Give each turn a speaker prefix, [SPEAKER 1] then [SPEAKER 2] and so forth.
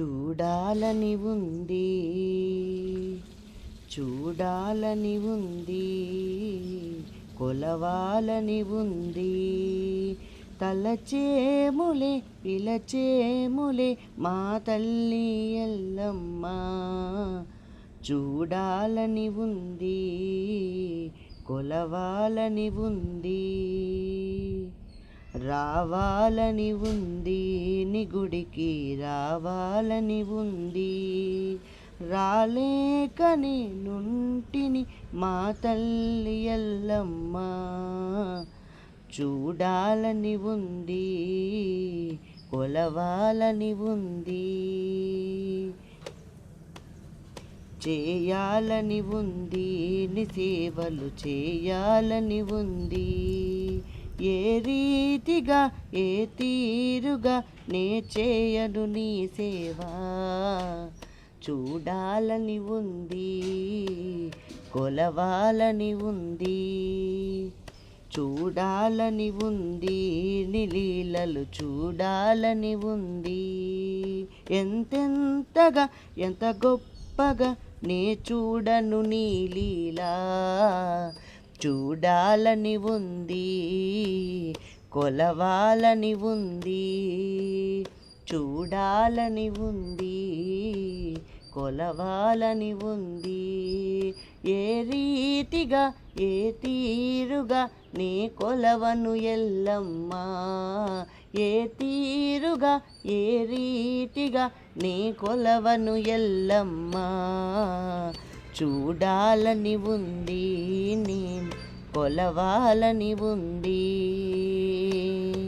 [SPEAKER 1] చూడాలని ఉంది. చూడాలని ఉంది. కొలవాలని ఉంది. తలచేములే పిలచేములే మా తల్లి ఎల్లమ్మ. చూడాలని ఉంది. కొలవాలని ఉంది. రావాలని ఉంది. గుడికి రావాలని ఉంది. రాలేకని నుంటిని మా తల్లి ఎల్లమ్మ చూడాలని ఉంది కొలవాలని ఉంది. చేయాలని ఉంది సేవలు చేయాలని ఉంది. ఏ రీతిగా ఏ తీరుగా నే చేయను నీ సేవా? చూడాలని ఉంది కొలవాలని ఉంది చూడాలని ఉంది నిలీలలు చూడాలని ఉంది. ఎంతెంతగా ఎంత గొప్పగా నే చూడను నీ లీలా? చూడాలని ఉంది కొలవాలని ఉంది చూడాలని ఉంది కొలవాలని ఉంది. ఏ రీతిగా ఏ తీరుగా నీ కొలవను ఎల్లమ్మా? ఏ తీరుగా ఏ రీతిగా నీ కొలవను ఎల్లమ్మా? చూడాలని ఉంది నేను కొలవాలని ఉంది.